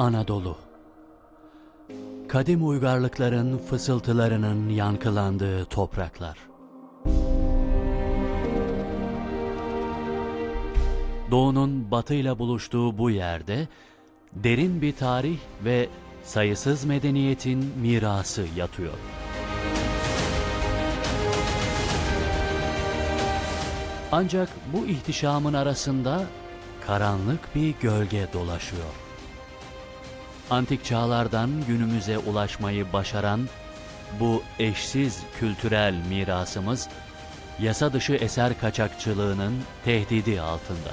Anadolu Kadim uygarlıkların fısıltılarının yankılandığı topraklar. Doğunun batıyla buluştuğu bu yerde derin bir tarih ve sayısız medeniyetin mirası yatıyor. Ancak bu ihtişamın arasında karanlık bir gölge dolaşıyor. Antik çağlardan günümüze ulaşmayı başaran bu eşsiz kültürel mirasımız yasa dışı eser kaçakçılığının tehdidi altında.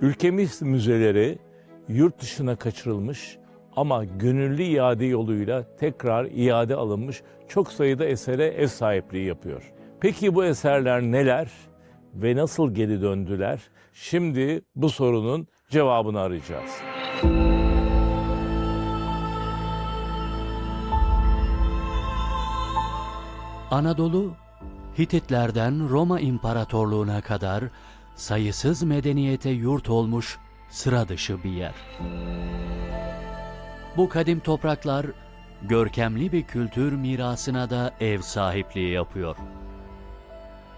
Ülkemiz müzeleri yurt dışına kaçırılmış ama gönüllü iade yoluyla tekrar iade alınmış çok sayıda esere ev sahipliği yapıyor. Peki bu eserler neler ve nasıl geri döndüler? Şimdi bu sorunun cevabını arayacağız. Anadolu, Hititlerden Roma İmparatorluğuna kadar sayısız medeniyete yurt olmuş sıra dışı bir yer. Bu kadim topraklar görkemli bir kültür mirasına da ev sahipliği yapıyor.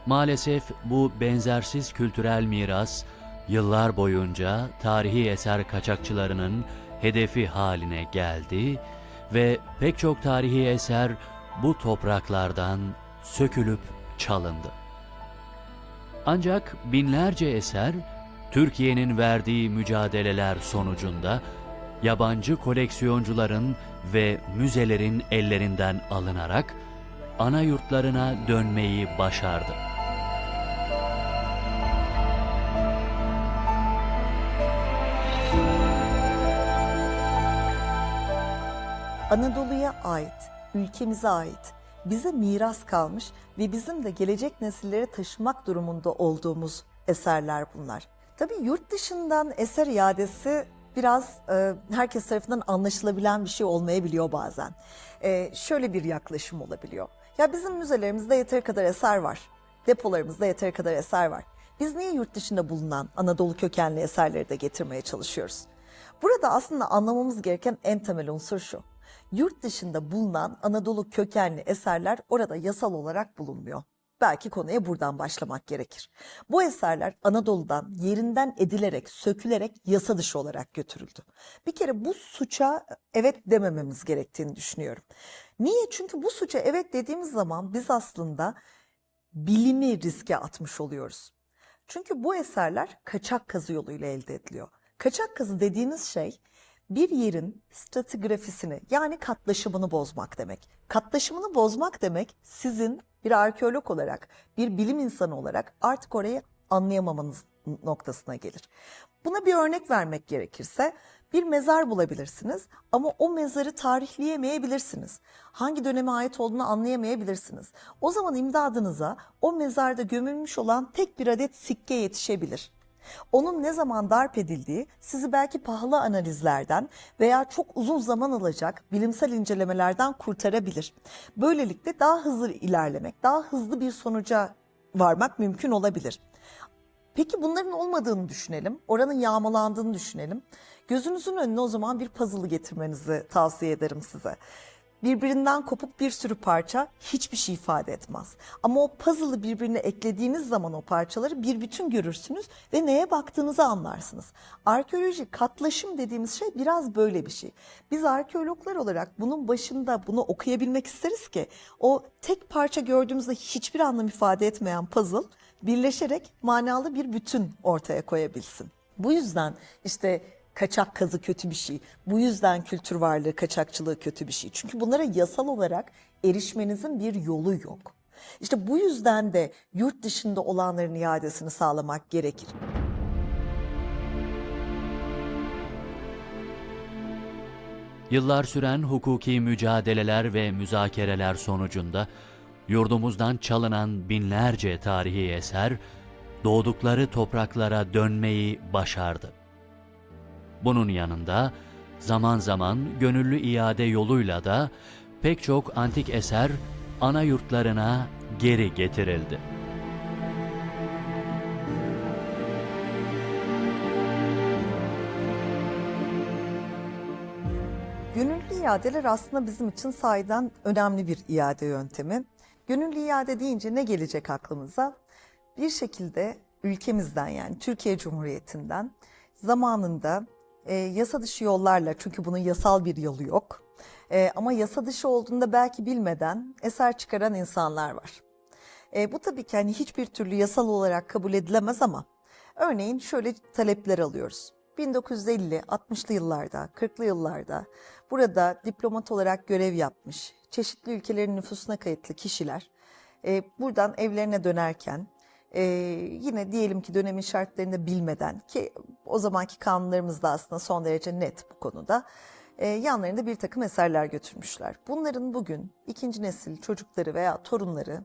Maalesef bu benzersiz kültürel miras yıllar boyunca tarihi eser kaçakçılarının hedefi haline geldi ve pek çok tarihi eser bu topraklardan sökülüp çalındı. Ancak binlerce eser Türkiye'nin verdiği mücadeleler sonucunda yabancı koleksiyoncuların ve müzelerin ellerinden alınarak ana yurtlarına dönmeyi başardı. Anadolu'ya ait, ülkemize ait, bize miras kalmış ve bizim de gelecek nesillere taşımak durumunda olduğumuz eserler bunlar. Tabii yurt dışından eser iadesi biraz e, herkes tarafından anlaşılabilen bir şey olmayabiliyor bazen. E, şöyle bir yaklaşım olabiliyor. Ya bizim müzelerimizde yeteri kadar eser var. Depolarımızda yeteri kadar eser var. Biz niye yurt dışında bulunan Anadolu kökenli eserleri de getirmeye çalışıyoruz? Burada aslında anlamamız gereken en temel unsur şu. Yurt dışında bulunan Anadolu kökenli eserler orada yasal olarak bulunmuyor. Belki konuya buradan başlamak gerekir. Bu eserler Anadolu'dan yerinden edilerek, sökülerek yasa dışı olarak götürüldü. Bir kere bu suça evet demememiz gerektiğini düşünüyorum. Niye? Çünkü bu suça evet dediğimiz zaman biz aslında bilimi riske atmış oluyoruz. Çünkü bu eserler kaçak kazı yoluyla elde ediliyor. Kaçak kazı dediğimiz şey bir yerin stratigrafisini yani katlaşımını bozmak demek. Katlaşımını bozmak demek sizin bir arkeolog olarak, bir bilim insanı olarak artık orayı anlayamamanız noktasına gelir. Buna bir örnek vermek gerekirse bir mezar bulabilirsiniz ama o mezarı tarihleyemeyebilirsiniz. Hangi döneme ait olduğunu anlayamayabilirsiniz. O zaman imdadınıza o mezarda gömülmüş olan tek bir adet sikke yetişebilir. Onun ne zaman darp edildiği sizi belki pahalı analizlerden veya çok uzun zaman alacak bilimsel incelemelerden kurtarabilir. Böylelikle daha hızlı ilerlemek, daha hızlı bir sonuca varmak mümkün olabilir. Peki bunların olmadığını düşünelim. Oranın yağmalandığını düşünelim. Gözünüzün önüne o zaman bir puzzle getirmenizi tavsiye ederim size. Birbirinden kopuk bir sürü parça hiçbir şey ifade etmez. Ama o puzzle'ı birbirine eklediğiniz zaman o parçaları bir bütün görürsünüz ve neye baktığınızı anlarsınız. Arkeoloji katlaşım dediğimiz şey biraz böyle bir şey. Biz arkeologlar olarak bunun başında bunu okuyabilmek isteriz ki o tek parça gördüğümüzde hiçbir anlam ifade etmeyen puzzle birleşerek manalı bir bütün ortaya koyabilsin. Bu yüzden işte kaçak kazı kötü bir şey. Bu yüzden kültür varlığı, kaçakçılığı kötü bir şey. Çünkü bunlara yasal olarak erişmenizin bir yolu yok. İşte bu yüzden de yurt dışında olanların iadesini sağlamak gerekir. Yıllar süren hukuki mücadeleler ve müzakereler sonucunda yurdumuzdan çalınan binlerce tarihi eser doğdukları topraklara dönmeyi başardı. Bunun yanında zaman zaman gönüllü iade yoluyla da pek çok antik eser ana yurtlarına geri getirildi. Gönüllü iadeler aslında bizim için sahiden önemli bir iade yöntemi. Gönüllü iade deyince ne gelecek aklımıza? Bir şekilde ülkemizden yani Türkiye Cumhuriyeti'nden zamanında e, yasa dışı yollarla çünkü bunun yasal bir yolu yok. E, ama yasa dışı olduğunda belki bilmeden eser çıkaran insanlar var. E, bu tabii ki hani hiçbir türlü yasal olarak kabul edilemez ama örneğin şöyle talepler alıyoruz. 1950, 60'lı yıllarda, 40'lı yıllarda burada diplomat olarak görev yapmış, çeşitli ülkelerin nüfusuna kayıtlı kişiler e, buradan evlerine dönerken e, yine diyelim ki dönemin şartlarını bilmeden ki o zamanki kanunlarımız da aslında son derece net bu konuda e, yanlarında bir takım eserler götürmüşler. Bunların bugün ikinci nesil çocukları veya torunları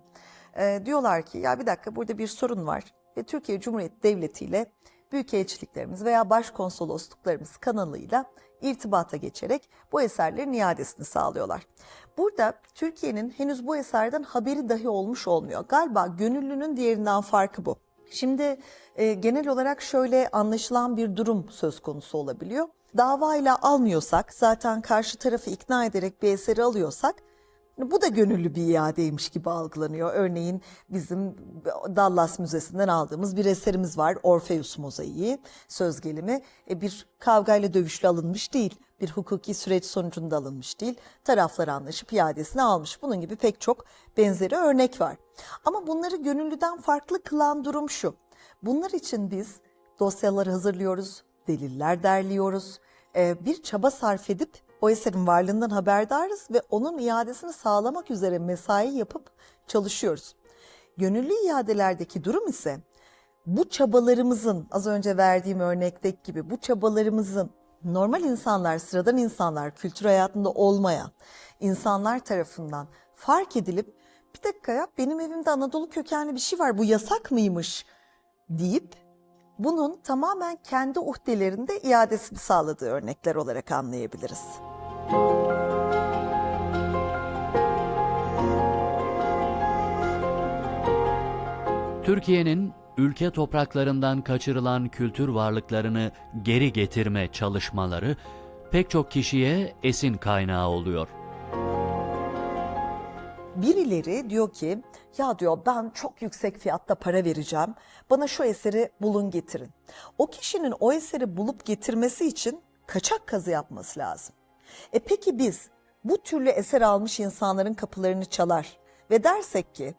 e, diyorlar ki ya bir dakika burada bir sorun var ve Türkiye Cumhuriyeti Devleti ile büyükelçiliklerimiz veya başkonsolosluklarımız kanalıyla irtibata geçerek bu eserlerin iadesini sağlıyorlar. Burada Türkiye'nin henüz bu eserden haberi dahi olmuş olmuyor. Galiba gönüllünün diğerinden farkı bu. Şimdi e, genel olarak şöyle anlaşılan bir durum söz konusu olabiliyor. Davayla almıyorsak, zaten karşı tarafı ikna ederek bir eseri alıyorsak bu da gönüllü bir iadeymiş gibi algılanıyor. Örneğin bizim Dallas Müzesi'nden aldığımız bir eserimiz var. Orpheus mozaiği, söz gelimi. E, bir kavgayla dövüşle alınmış değil. Bir hukuki süreç sonucunda alınmış değil. Taraflar anlaşıp iadesini almış. Bunun gibi pek çok benzeri örnek var. Ama bunları gönüllüden farklı kılan durum şu. Bunlar için biz dosyalar hazırlıyoruz, deliller derliyoruz. e, bir çaba sarf edip o eserin varlığından haberdarız ve onun iadesini sağlamak üzere mesai yapıp çalışıyoruz. Gönüllü iadelerdeki durum ise bu çabalarımızın az önce verdiğim örnekteki gibi bu çabalarımızın normal insanlar, sıradan insanlar, kültür hayatında olmayan insanlar tarafından fark edilip bir dakika ya benim evimde Anadolu kökenli bir şey var bu yasak mıymış deyip bunun tamamen kendi uhdelerinde iadesini sağladığı örnekler olarak anlayabiliriz. Türkiye'nin ülke topraklarından kaçırılan kültür varlıklarını geri getirme çalışmaları pek çok kişiye esin kaynağı oluyor. Birileri diyor ki ya diyor ben çok yüksek fiyatta para vereceğim. Bana şu eseri bulun getirin. O kişinin o eseri bulup getirmesi için kaçak kazı yapması lazım. E peki biz bu türlü eser almış insanların kapılarını çalar ve dersek ki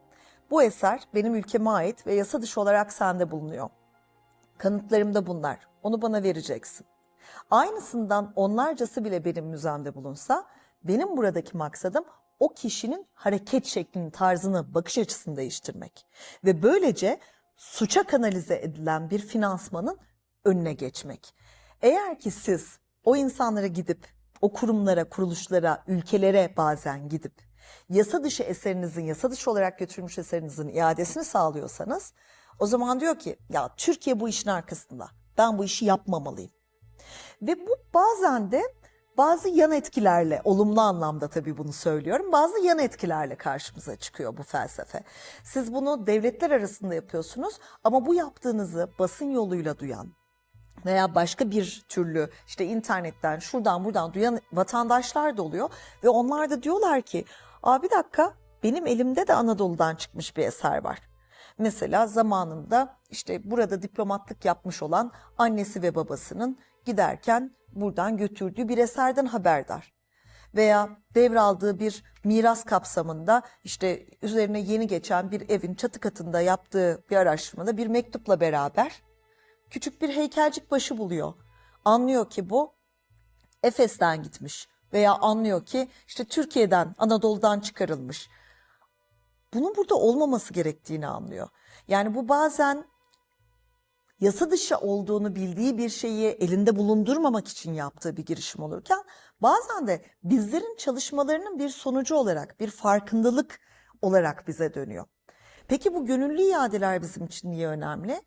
bu eser benim ülkeme ait ve yasa dışı olarak sende bulunuyor. Kanıtlarım da bunlar. Onu bana vereceksin. Aynısından onlarcası bile benim müzemde bulunsa benim buradaki maksadım o kişinin hareket şeklini, tarzını, bakış açısını değiştirmek. Ve böylece suça kanalize edilen bir finansmanın önüne geçmek. Eğer ki siz o insanlara gidip, o kurumlara, kuruluşlara, ülkelere bazen gidip yasa dışı eserinizin, yasa dışı olarak götürülmüş eserinizin iadesini sağlıyorsanız o zaman diyor ki ya Türkiye bu işin arkasında. Ben bu işi yapmamalıyım. Ve bu bazen de bazı yan etkilerle, olumlu anlamda tabii bunu söylüyorum, bazı yan etkilerle karşımıza çıkıyor bu felsefe. Siz bunu devletler arasında yapıyorsunuz ama bu yaptığınızı basın yoluyla duyan veya başka bir türlü işte internetten şuradan buradan duyan vatandaşlar da oluyor ve onlar da diyorlar ki Aa bir dakika benim elimde de Anadolu'dan çıkmış bir eser var. Mesela zamanında işte burada diplomatlık yapmış olan annesi ve babasının giderken buradan götürdüğü bir eserden haberdar. Veya devraldığı bir miras kapsamında işte üzerine yeni geçen bir evin çatı katında yaptığı bir araştırmada bir mektupla beraber küçük bir heykelcik başı buluyor. Anlıyor ki bu Efes'ten gitmiş veya anlıyor ki işte Türkiye'den, Anadolu'dan çıkarılmış. Bunun burada olmaması gerektiğini anlıyor. Yani bu bazen yasa dışı olduğunu bildiği bir şeyi elinde bulundurmamak için yaptığı bir girişim olurken bazen de bizlerin çalışmalarının bir sonucu olarak, bir farkındalık olarak bize dönüyor. Peki bu gönüllü iadeler bizim için niye önemli?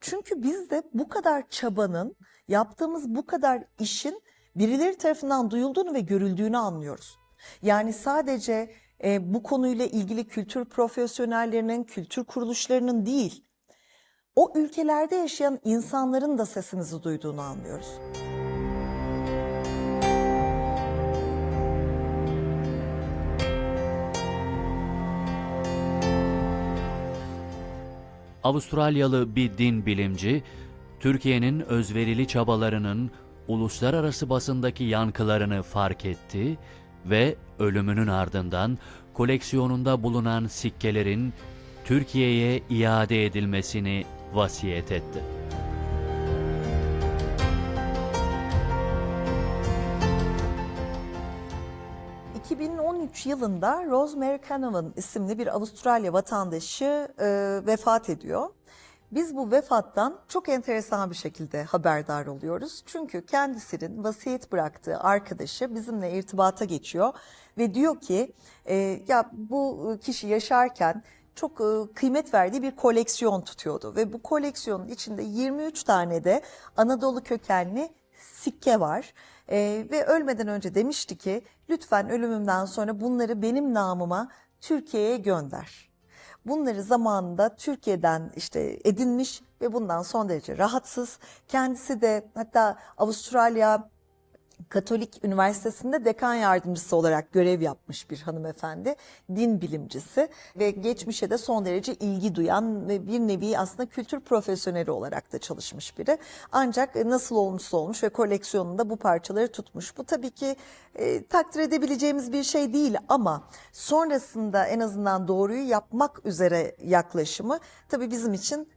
Çünkü biz de bu kadar çabanın, yaptığımız bu kadar işin birileri tarafından duyulduğunu ve görüldüğünü anlıyoruz. Yani sadece e, bu konuyla ilgili kültür profesyonellerinin, kültür kuruluşlarının değil, o ülkelerde yaşayan insanların da sesimizi duyduğunu anlıyoruz. Avustralyalı bir din bilimci, Türkiye'nin özverili çabalarının uluslararası basındaki yankılarını fark etti ve ölümünün ardından koleksiyonunda bulunan sikkelerin Türkiye'ye iade edilmesini vasiyet etti. ...2013 yılında Rosemary Canavan isimli bir Avustralya vatandaşı e, vefat ediyor. Biz bu vefattan çok enteresan bir şekilde haberdar oluyoruz. Çünkü kendisinin vasiyet bıraktığı arkadaşı bizimle irtibata geçiyor ve diyor ki e, ya bu kişi yaşarken çok e, kıymet verdiği bir koleksiyon tutuyordu ve bu koleksiyonun içinde 23 tane de Anadolu kökenli sikke var. E, ve ölmeden önce demişti ki lütfen ölümümden sonra bunları benim namıma Türkiye'ye gönder. Bunları zamanında Türkiye'den işte edinmiş ve bundan son derece rahatsız. Kendisi de hatta Avustralya Katolik Üniversitesi'nde dekan yardımcısı olarak görev yapmış bir hanımefendi, din bilimcisi ve geçmişe de son derece ilgi duyan ve bir nevi aslında kültür profesyoneli olarak da çalışmış biri. Ancak nasıl olmuşsa olmuş ve koleksiyonunda bu parçaları tutmuş. Bu tabii ki e, takdir edebileceğimiz bir şey değil ama sonrasında en azından doğruyu yapmak üzere yaklaşımı tabii bizim için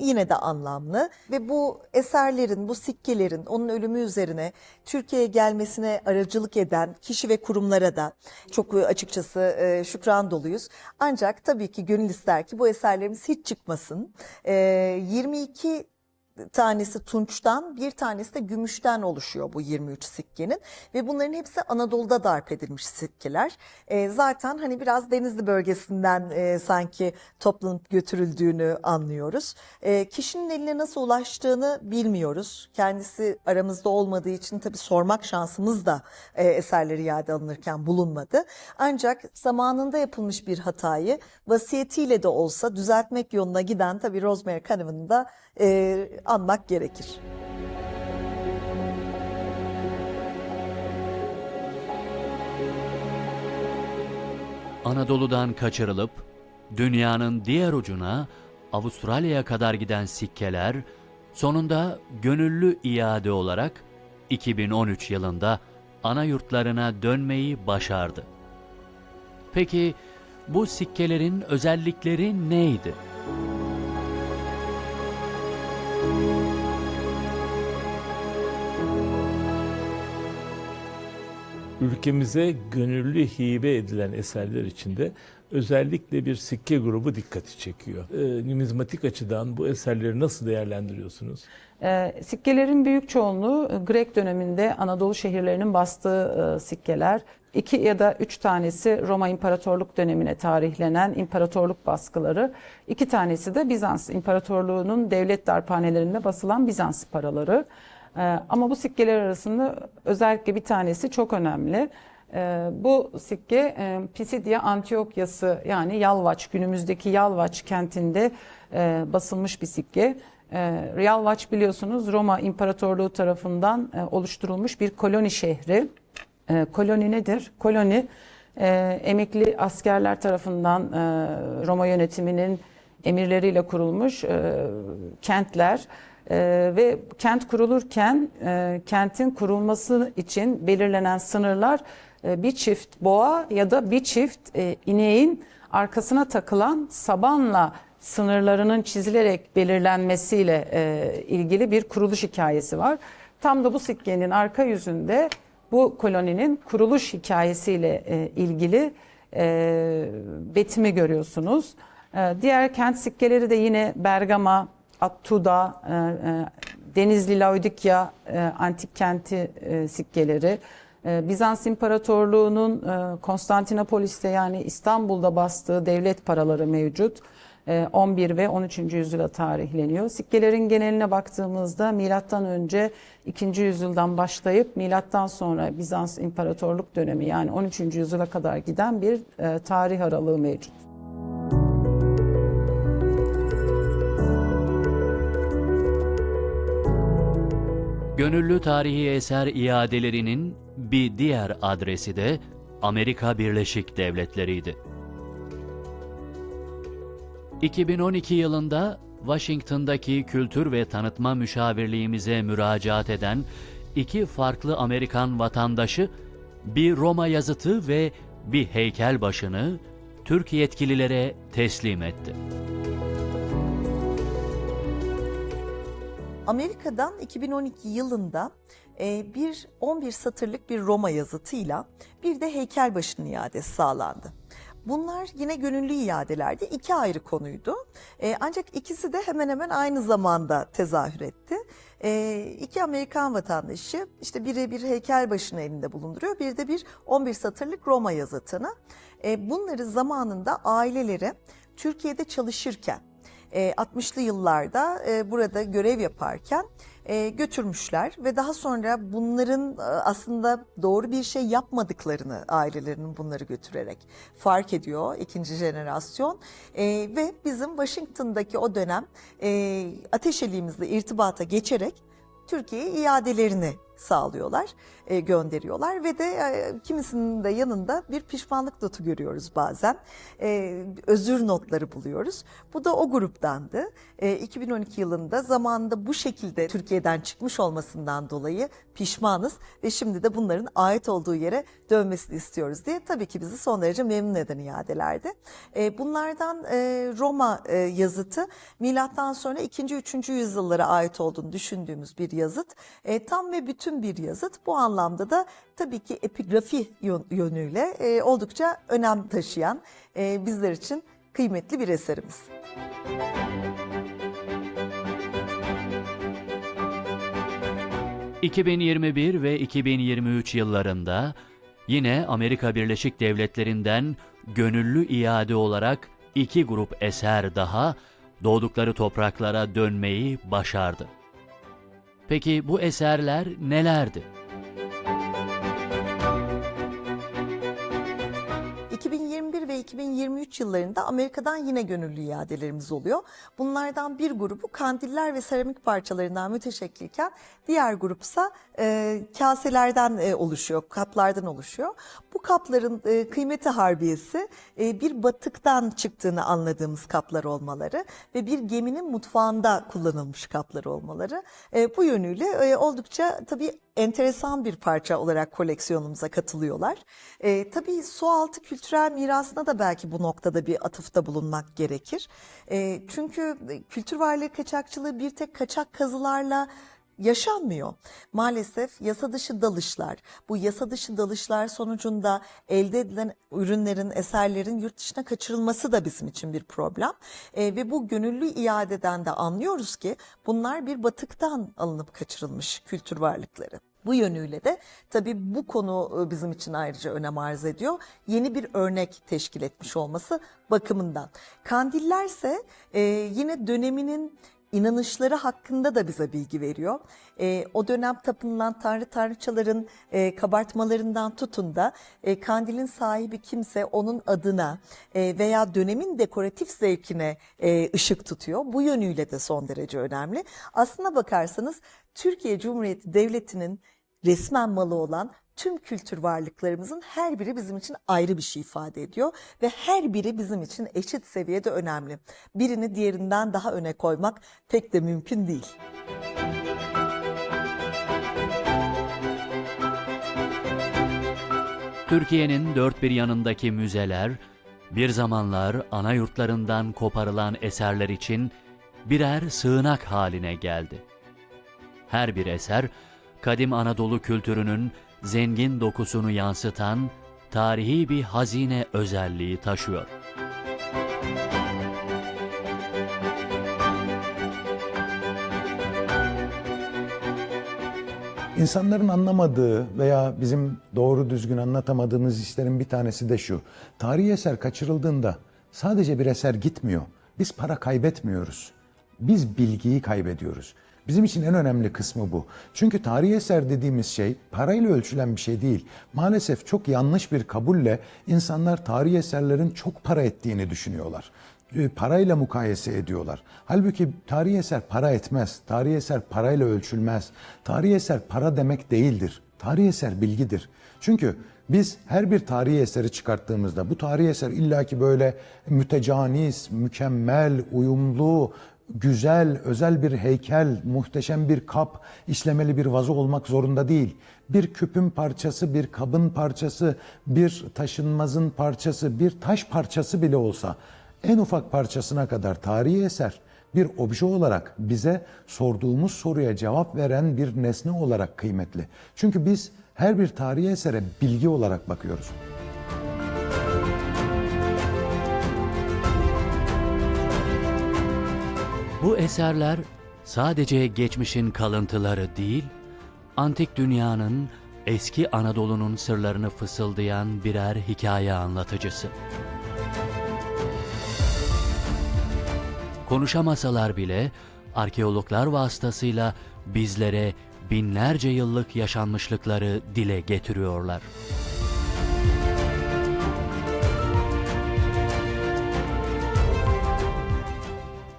yine de anlamlı ve bu eserlerin, bu sikkelerin onun ölümü üzerine Türkiye'ye gelmesine aracılık eden kişi ve kurumlara da çok açıkçası e, şükran doluyuz. Ancak tabii ki gönül ister ki bu eserlerimiz hiç çıkmasın. E, 22 tanesi tunçtan, bir tanesi de gümüşten oluşuyor bu 23 sikkenin ve bunların hepsi Anadolu'da darp edilmiş sikkeler. E, zaten hani biraz Denizli bölgesinden e, sanki toplanıp götürüldüğünü anlıyoruz. E, kişinin eline nasıl ulaştığını bilmiyoruz. Kendisi aramızda olmadığı için tabii sormak şansımız da e, eserleri iade alınırken bulunmadı. Ancak zamanında yapılmış bir hatayı vasiyetiyle de olsa düzeltmek yoluna giden tabii Rosemary Canavan'ı da e, anmak gerekir. Anadolu'dan kaçırılıp dünyanın diğer ucuna Avustralya'ya kadar giden sikkeler sonunda gönüllü iade olarak 2013 yılında ana yurtlarına dönmeyi başardı. Peki bu sikkelerin özellikleri neydi? Ülkemize gönüllü hibe edilen eserler içinde özellikle bir sikke grubu dikkati çekiyor. Ee, numizmatik açıdan bu eserleri nasıl değerlendiriyorsunuz? E, sikkelerin büyük çoğunluğu e, Grek döneminde Anadolu şehirlerinin bastığı e, sikkeler. İki ya da üç tanesi Roma İmparatorluk dönemine tarihlenen imparatorluk baskıları. İki tanesi de Bizans İmparatorluğu'nun devlet darphanelerinde basılan Bizans paraları. E, ama bu sikkeler arasında özellikle bir tanesi çok önemli. E, bu sikke e, Pisidia Antiokyası yani Yalvaç günümüzdeki Yalvaç kentinde e, basılmış bir sikke. E, Yalvaç biliyorsunuz Roma İmparatorluğu tarafından e, oluşturulmuş bir koloni şehri. Koloni nedir? Koloni emekli askerler tarafından Roma yönetiminin emirleriyle kurulmuş kentler. Ee, ve kent kurulurken e, kentin kurulması için belirlenen sınırlar e, bir çift boğa ya da bir çift e, ineğin arkasına takılan sabanla sınırlarının çizilerek belirlenmesiyle e, ilgili bir kuruluş hikayesi var. Tam da bu sikkenin arka yüzünde bu koloninin kuruluş hikayesiyle e, ilgili e, betimi görüyorsunuz. E, diğer kent sikkeleri de yine Bergama, Attuda, e, e, Denizli Laodikya e, antik kenti sikkeleri, Bizans İmparatorluğu'nun Konstantinopolis'te yani İstanbul'da bastığı devlet paraları mevcut. e, 11 ve 13. yüzyıla tarihleniyor. Sikkelerin geneline baktığımızda milattan önce 2. yüzyıldan başlayıp milattan sonra Bizans İmparatorluk dönemi yani 13. yüzyıla kadar giden bir tarih aralığı mevcut. Gönüllü tarihi eser iadelerinin bir diğer adresi de Amerika Birleşik Devletleri'ydi. 2012 yılında Washington'daki Kültür ve Tanıtma Müşavirliğimize müracaat eden iki farklı Amerikan vatandaşı bir Roma yazıtı ve bir heykel başını Türk yetkililere teslim etti. Amerika'dan 2012 yılında e, bir 11 satırlık bir Roma yazıtıyla bir de heykelbaşının iadesi sağlandı. Bunlar yine gönüllü iadelerdi. iki ayrı konuydu. E, ancak ikisi de hemen hemen aynı zamanda tezahür etti. E, iki Amerikan vatandaşı işte biri bir heykel başını elinde bulunduruyor, bir de bir 11 satırlık Roma yazıtını. E, bunları zamanında aileleri Türkiye'de çalışırken e, 60'lı yıllarda e, burada görev yaparken e, götürmüşler ve daha sonra bunların e, aslında doğru bir şey yapmadıklarını ailelerinin bunları götürerek fark ediyor ikinci jenerasyon. E, ve bizim Washington'daki o dönem e, ateşeliğimizle irtibata geçerek Türkiye'ye iadelerini sağlıyorlar, e, gönderiyorlar ve de e, kimisinin de yanında bir pişmanlık notu görüyoruz bazen. E, özür notları buluyoruz. Bu da o gruptandı. E, 2012 yılında zamanında bu şekilde Türkiye'den çıkmış olmasından dolayı pişmanız ve şimdi de bunların ait olduğu yere dönmesini istiyoruz diye tabii ki bizi son derece memnun eden iadelerdi. E, bunlardan e, Roma e, yazıtı milattan sonra 2. 3. yüzyıllara ait olduğunu düşündüğümüz bir yazıt. E, tam ve bütün bir yazıt. Bu anlamda da tabii ki epigrafi yön- yönüyle e, oldukça önem taşıyan e, bizler için kıymetli bir eserimiz. – 2021 ve 2023 yıllarında yine Amerika Birleşik Devletleri'nden gönüllü iade olarak iki grup eser daha doğdukları topraklara dönmeyi başardı. Peki bu eserler nelerdi? 2023 yıllarında Amerika'dan yine gönüllü iadelerimiz oluyor. Bunlardan bir grubu kandiller ve seramik parçalarından müteşekkilken diğer grupsa e, kaselerden e, oluşuyor, kaplardan oluşuyor. Bu kapların e, kıymeti harbiyesi e, bir batıktan çıktığını anladığımız kaplar olmaları ve bir geminin mutfağında kullanılmış kaplar olmaları. E, bu yönüyle e, oldukça tabii enteresan bir parça olarak koleksiyonumuza katılıyorlar. E, tabii su altı kültürel mirasına da belki bu noktada bir atıfta bulunmak gerekir. E, çünkü kültür varlığı kaçakçılığı bir tek kaçak kazılarla yaşanmıyor. Maalesef yasa dışı dalışlar, bu yasa dışı dalışlar sonucunda elde edilen ürünlerin, eserlerin yurt dışına kaçırılması da bizim için bir problem. E, ve bu gönüllü iadeden de anlıyoruz ki bunlar bir batıktan alınıp kaçırılmış kültür varlıkları. Bu yönüyle de tabii bu konu e, bizim için ayrıca önem arz ediyor. Yeni bir örnek teşkil etmiş olması bakımından. Kandillerse e, yine döneminin inanışları hakkında da bize bilgi veriyor. E, o dönem tapınılan tanrı tanrıçaların e, kabartmalarından tutun da e, kandilin sahibi kimse onun adına e, veya dönemin dekoratif zevkine e, ışık tutuyor. Bu yönüyle de son derece önemli. Aslına bakarsanız Türkiye Cumhuriyeti Devleti'nin resmen malı olan tüm kültür varlıklarımızın her biri bizim için ayrı bir şey ifade ediyor ve her biri bizim için eşit seviyede önemli. Birini diğerinden daha öne koymak pek de mümkün değil. Türkiye'nin dört bir yanındaki müzeler, bir zamanlar ana yurtlarından koparılan eserler için birer sığınak haline geldi. Her bir eser, kadim Anadolu kültürünün zengin dokusunu yansıtan tarihi bir hazine özelliği taşıyor. İnsanların anlamadığı veya bizim doğru düzgün anlatamadığımız işlerin bir tanesi de şu. Tarihi eser kaçırıldığında sadece bir eser gitmiyor. Biz para kaybetmiyoruz. Biz bilgiyi kaybediyoruz. Bizim için en önemli kısmı bu. Çünkü tarihi eser dediğimiz şey parayla ölçülen bir şey değil. Maalesef çok yanlış bir kabulle insanlar tarihi eserlerin çok para ettiğini düşünüyorlar. E, Parayla mukayese ediyorlar. Halbuki tarihi eser para etmez. Tarihi eser parayla ölçülmez. Tarihi eser para demek değildir. Tarihi eser bilgidir. Çünkü biz her bir tarihi eseri çıkarttığımızda bu tarihi eser illaki böyle mütecanis, mükemmel, uyumlu, güzel, özel bir heykel, muhteşem bir kap, işlemeli bir vazo olmak zorunda değil. Bir küpün parçası, bir kabın parçası, bir taşınmazın parçası, bir taş parçası bile olsa en ufak parçasına kadar tarihi eser bir obje olarak bize sorduğumuz soruya cevap veren bir nesne olarak kıymetli. Çünkü biz her bir tarihi esere bilgi olarak bakıyoruz. Bu eserler sadece geçmişin kalıntıları değil, antik dünyanın, eski Anadolu'nun sırlarını fısıldayan birer hikaye anlatıcısı. Konuşamasalar bile arkeologlar vasıtasıyla bizlere binlerce yıllık yaşanmışlıkları dile getiriyorlar.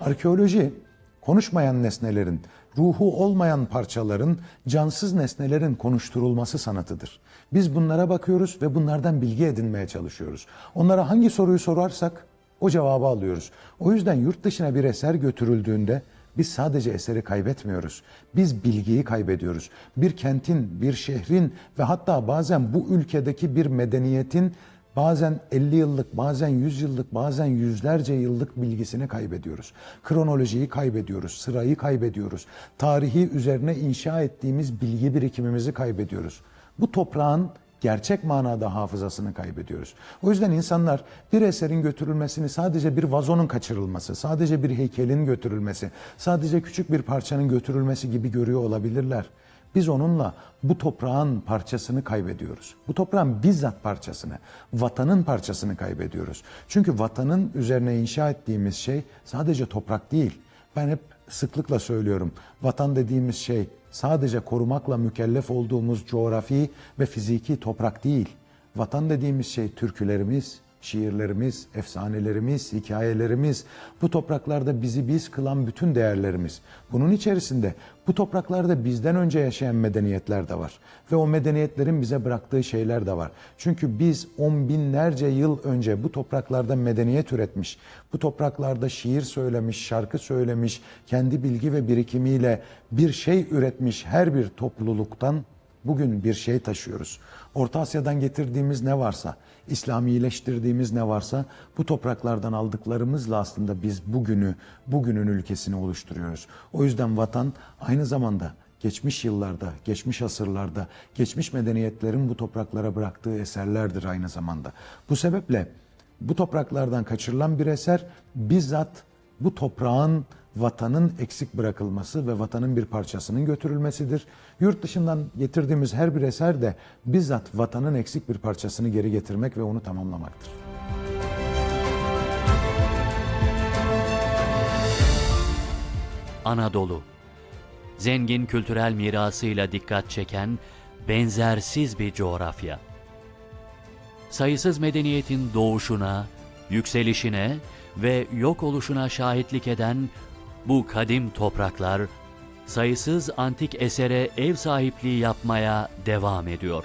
Arkeoloji konuşmayan nesnelerin, ruhu olmayan parçaların, cansız nesnelerin konuşturulması sanatıdır. Biz bunlara bakıyoruz ve bunlardan bilgi edinmeye çalışıyoruz. Onlara hangi soruyu sorarsak o cevabı alıyoruz. O yüzden yurt dışına bir eser götürüldüğünde biz sadece eseri kaybetmiyoruz. Biz bilgiyi kaybediyoruz. Bir kentin, bir şehrin ve hatta bazen bu ülkedeki bir medeniyetin Bazen 50 yıllık, bazen 100 yıllık, bazen yüzlerce yıllık bilgisini kaybediyoruz. Kronolojiyi kaybediyoruz, sırayı kaybediyoruz. Tarihi üzerine inşa ettiğimiz bilgi birikimimizi kaybediyoruz. Bu toprağın gerçek manada hafızasını kaybediyoruz. O yüzden insanlar bir eserin götürülmesini sadece bir vazonun kaçırılması, sadece bir heykelin götürülmesi, sadece küçük bir parçanın götürülmesi gibi görüyor olabilirler. Biz onunla bu toprağın parçasını kaybediyoruz. Bu toprağın bizzat parçasını, vatanın parçasını kaybediyoruz. Çünkü vatanın üzerine inşa ettiğimiz şey sadece toprak değil. Ben hep sıklıkla söylüyorum. Vatan dediğimiz şey sadece korumakla mükellef olduğumuz coğrafi ve fiziki toprak değil. Vatan dediğimiz şey türkülerimiz, şiirlerimiz, efsanelerimiz, hikayelerimiz, bu topraklarda bizi biz kılan bütün değerlerimiz. Bunun içerisinde bu topraklarda bizden önce yaşayan medeniyetler de var. Ve o medeniyetlerin bize bıraktığı şeyler de var. Çünkü biz on binlerce yıl önce bu topraklarda medeniyet üretmiş, bu topraklarda şiir söylemiş, şarkı söylemiş, kendi bilgi ve birikimiyle bir şey üretmiş her bir topluluktan bugün bir şey taşıyoruz. Orta Asya'dan getirdiğimiz ne varsa, İslamileştirdiğimiz ne varsa bu topraklardan aldıklarımızla aslında biz bugünü, bugünün ülkesini oluşturuyoruz. O yüzden vatan aynı zamanda geçmiş yıllarda, geçmiş asırlarda, geçmiş medeniyetlerin bu topraklara bıraktığı eserlerdir aynı zamanda. Bu sebeple bu topraklardan kaçırılan bir eser bizzat bu toprağın vatanın eksik bırakılması ve vatanın bir parçasının götürülmesidir. Yurt dışından getirdiğimiz her bir eser de bizzat vatanın eksik bir parçasını geri getirmek ve onu tamamlamaktır. Anadolu. Zengin kültürel mirasıyla dikkat çeken benzersiz bir coğrafya. Sayısız medeniyetin doğuşuna, yükselişine ve yok oluşuna şahitlik eden bu kadim topraklar sayısız antik esere ev sahipliği yapmaya devam ediyor.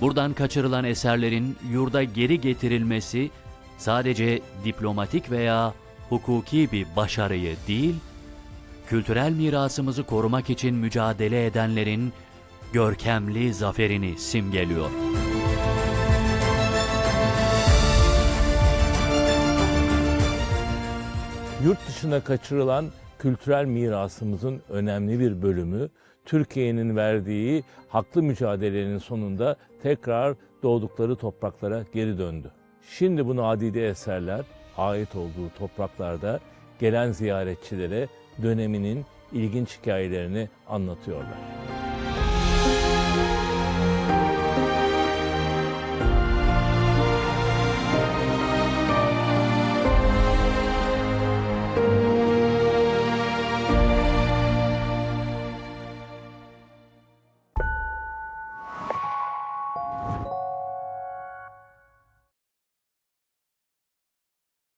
Buradan kaçırılan eserlerin yurda geri getirilmesi sadece diplomatik veya hukuki bir başarıyı değil, kültürel mirasımızı korumak için mücadele edenlerin görkemli zaferini simgeliyor. Yurt dışına kaçırılan kültürel mirasımızın önemli bir bölümü Türkiye'nin verdiği haklı mücadelenin sonunda tekrar doğdukları topraklara geri döndü. Şimdi bu nadide eserler ait olduğu topraklarda gelen ziyaretçilere döneminin ilginç hikayelerini anlatıyorlar.